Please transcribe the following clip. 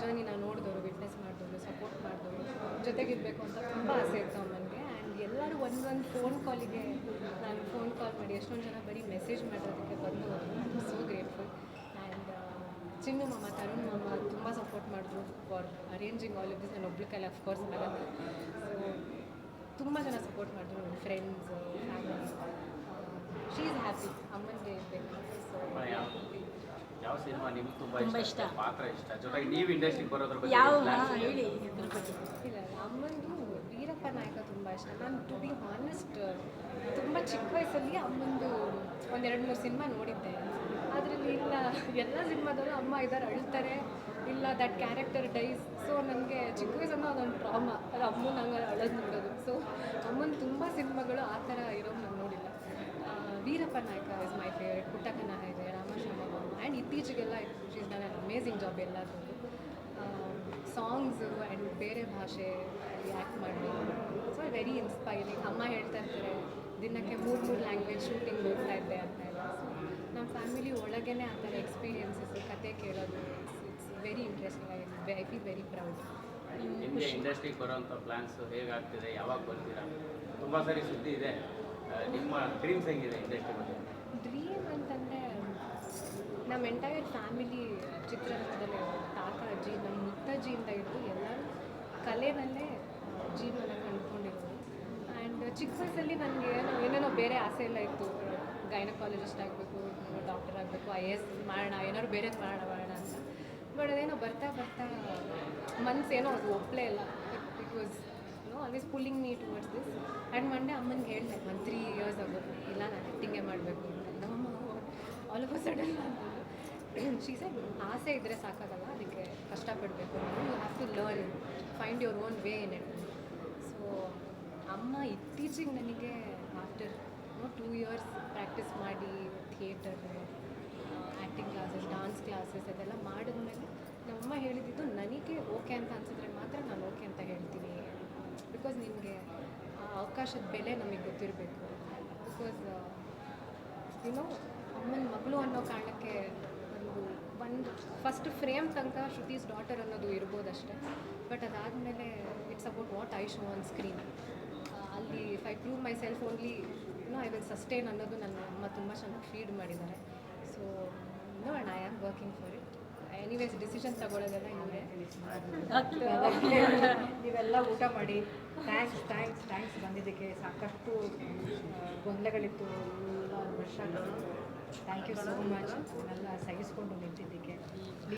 ಜರ್ನಿನ ನೋಡಿದವರು ವಿಟ್ನೆಸ್ ಮಾಡಿದವರು ಸಪೋರ್ಟ್ ಮಾಡಿದವರು ಜೊತೆಗಿರಬೇಕು ಅಂತ ತುಂಬ ಆಸೆ ಇತ್ತು ಅಮ್ಮನಿಗೆ. ಆ್ಯಂಡ್ ಎಲ್ಲರೂ ಒಂದೊಂದು ಫೋನ್ ಕಾಲಿಗೆ ನಾನು ಫೋನ್ ಕಾಲ್ ಮಾಡಿ ಎಷ್ಟೊಂದು ಜನ ಬರೀ ಮೆಸೇಜ್ ಮಾಡೋದಕ್ಕೆ ಬಂದು ಸೋ ಗ್ರೇಟ್ಫುಲ್ ಆ್ಯಂಡ್ ಚಿನ್ನು ಮಾಮ, ತರುಣ್ ಮಾಮ ತುಂಬ ಸಪೋರ್ಟ್ ಮಾಡಿದ್ರು for arranging all of this ನಾನು ಒಬ್ಳಿಕಲ್ಲಿ ಕೈಲಿ ಅಫ್ಕೋರ್ಸ್ ಆಗಲ್ಲ ಸೊ ತುಂಬ ಜನ ಸಪೋರ್ಟ್ ಮಾಡಿದ್ರು, ನನ್ನ friends family she is happy ಅಮ್ಮನಿಗೆ ಇರಬೇಕು. ಯಾವ ಸಿನಿಮಾ ನಿಮ್ಗೆ ತುಂಬಾ ತುಂಬಾ ಇಷ್ಟ. ಪಾತ್ರ ಇಷ್ಟ? ಜೊತೆಗೆ ನೀವು ಇಂಡಸ್ಟ್ರಿಗೆ ಬರೋದ್ರ ಬಗ್ಗೆ ಯಾವ? ಹೇಳಿ. ಇಲ್ಲ ಅಮ್ಮಂದು ವೀರಪ್ಪ ನಾಯಕ ತುಂಬ ಇಷ್ಟ. ನಾನು ಟು ಬಿ ಹಾನೆಸ್ಟ್ ತುಂಬಾ ಚಿಕ್ಕ ವಯಸ್ಸಲ್ಲಿ ಅಮ್ಮಂದು ಒಂದೆರಡು ಮೂರು ಸಿನಿಮಾ ನೋಡಿದ್ದೆ. ಅದರಲ್ಲಿ ಇಲ್ಲ ಎಲ್ಲ ಸಿನಿಮಾದಲ್ಲೂ ಅಮ್ಮ ಇದ್ದಾರೆ ಅಳ್ತಾರೆ. ಇಲ್ಲ ದಟ್ ಕ್ಯಾರೆಕ್ಟರ್ ಡೈಸ್ ಸೊ ನನಗೆ ಚಿಕ್ಕ ವಯಸ್ಸನ್ನು ಅದೊಂದು ಟ್ರಾಮಾ ಅದು ಅಮ್ಮನ ಹಂಗೆ ಅಳೋದು ನೋಡೋದು ಸೊ ಅಮ್ಮನ ತುಂಬ ಸಿನಿಮಾಗಳು ಆ ಥರ ಇರೋದು ನಾನು ನೋಡಿಲ್ಲ. Veerappa Nayaka is my favourite ಪುಟ್ಟಕನ ಇತ್ತೀಚೆಗೆಲ್ಲ ಶೀಸ್ ಡನ್ ಅಮೇಝಿಂಗ್ ಜಾಬ್ ಎಲ್ಲದರಲ್ಲೂ ಸಾಂಗ್ಸು ಆ್ಯಂಡ್ ಬೇರೆ ಭಾಷೆ ಆ್ಯಕ್ಟ್ ಮಾಡಿ. ಸೊ ವೆರಿ ಇನ್ಸ್ಪೈರಿಂಗ್ ಅಮ್ಮ ಹೇಳ್ತಾ ಇರ್ತಾರೆ ದಿನಕ್ಕೆ ಮೂರು ಮೂರು ಲ್ಯಾಂಗ್ವೇಜ್ ಶೂಟಿಂಗ್ ಹೋಗ್ತಾ ಇದ್ದೆ ಅಂತ ಎಲ್ಲ ಸೊ ನಮ್ಮ ಫ್ಯಾಮಿಲಿ ಒಳಗೇ ಆ ಥರ ಎಕ್ಸ್ಪೀರಿಯನ್ಸಸ್ ಕತೆ ಕೇಳೋದು it's very interesting I I feel very proud ನಿಮಗೆ ಇಂಡಸ್ಟ್ರಿಗೆ ಬರೋಂಥ ಪ್ಲ್ಯಾನ್ಸ್ ಹೇಗಾಗ್ತಿದೆ? ಯಾವಾಗ ಬರ್ತೀರಾ? ತುಂಬ ಸರಿ ಸುದ್ದಿ ಇದೆ. ನಿಮ್ಮ ಡ್ರೀಮ್ಸ್ ಹೆಂಗಿದೆ ಇಂಡಸ್ಟ್ರಿ ಬಗ್ಗೆ? ಡ್ರೀಮ್ ಅಂತಂದರೆ ನಮ್ಮ ಎಂಟೈರ್ ಫ್ಯಾಮಿಲಿ ಚಿತ್ರರಂಗದಲ್ಲಿ ತಾತ, ಅಜ್ಜಿ, ನಮ್ಮ ಮುತ್ತಜ್ಜಿಯಿಂದ ಹಿಡಿದು ಎಲ್ಲರೂ ಕಲೆನಲ್ಲೇ ಜೀವನ ಕಂಡುಕೊಂಡಿರೋರು ಆ್ಯಂಡ್ ಚಿಕ್ಕ ವಯಸ್ಸಲ್ಲಿ ನನಗೆ ನಾವು ಏನೇನೋ ಬೇರೆ ಆಸೆ ಎಲ್ಲ ಇತ್ತು. ಗೈನಕಾಲಜಿಸ್ಟ್ ಆಗಬೇಕು ಡಾಕ್ಟರ್ ಆಗಬೇಕು ಐ ಎ ಎಸ್ ಮಾಡೋಣ, ಏನಾದ್ರು ಬೇರೆ ಮಾಡೋಣ ಮಾಡೋಣ ಅಂತ. ಬಟ್ ಅದೇನೋ ಬರ್ತಾ ಬರ್ತಾ ಮನಸ್ಸೇನೋ ಅದು ಒಪ್ಪಲೇ ಇಲ್ಲ. It was no always pulling me towards this and Monday ಅಮ್ಮನಿಗೆ ಹೇಳಿದೆ ಒಂದು ತ್ರೀ ಇಯರ್ಸ್ ಆಗೋದು ಇಲ್ಲ ನಾನು ಆ್ಯಕ್ಟಿಂಗೇ ಮಾಡಬೇಕು ಅಂತ ನಮ್ಮಮ್ಮ all of a sudden she said ಆಸೆ ಇದ್ದರೆ ಸಾಕಾಗಲ್ಲ, ಅದಕ್ಕೆ ಕಷ್ಟಪಡಬೇಕು. You have to learn find your own way in it so ಅಮ್ಮ ಇತ್ತೀಚೆಗೆ ನನಗೆ ಆಫ್ಟರ್ ಟೂ ಇಯರ್ಸ್ ಪ್ರಾಕ್ಟೀಸ್ ಮಾಡಿ theatre acting classes dance classes ಅದೆಲ್ಲ ಮಾಡಿದ್ಮೇಲೆ ನಮ್ಮಮ್ಮ ಹೇಳಿದ್ದು, ನನಗೆ ಓಕೆ ಅಂತ ಅನ್ಸಿದ್ರೆ ಮಾತ್ರ ನಾನು ಓಕೆ ಅಂತ ಹೇಳ್ತೀನಿ. ಬಿಕಾಸ್ ನಿಮಗೆ ಆ ಅವಕಾಶದ ಬೆಲೆ ನಮಗೆ ಗೊತ್ತಿರಬೇಕು. ಬಿಕಾಸ್ ಯುನೋ ಅಮ್ಮನ ಮಗಳು ಅನ್ನೋ ಕಾರಣಕ್ಕೆ ಒಂದು ಒಂದು ಫಸ್ಟ್ ಫ್ರೇಮ್ ತನಕ ಶ್ರುತೀಸ್ ಡಾಟರ್ ಅನ್ನೋದು ಇರ್ಬೋದಷ್ಟೇ ಬಟ್ ಅದಾದಮೇಲೆ it's about what I show on screen ಅಲ್ಲಿ if I prove myself only no I will sustain ಅನ್ನೋದು ನನ್ನ ಅಮ್ಮ ತುಂಬ ಚೆನ್ನಾಗಿ ಫೀಡ್ ಮಾಡಿದ್ದಾರೆ. So no and I am working for it anyways decision ತಗೊಳ್ಳೋದೆಲ್ಲ ಇವರೇ ನೀವೆಲ್ಲ ಊಟ ಮಾಡಿ ಥ್ಯಾಂಕ್ಸ್ ಥ್ಯಾಂಕ್ಸ್ ಥ್ಯಾಂಕ್ಸ್ ಬಂದಿದ್ದಕ್ಕೆ ಸಾಕಷ್ಟು ಗೊಂದಲಗಳಿತ್ತು. ಎಲ್ಲ ವರ್ಷ ಥ್ಯಾಂಕ್ ಯು ಸೋ ಮಚ್ ಎಲ್ಲ ಸಹಿಸ್ಕೊಂಡು ನಿಂತಿದ್ದಕ್ಕೆ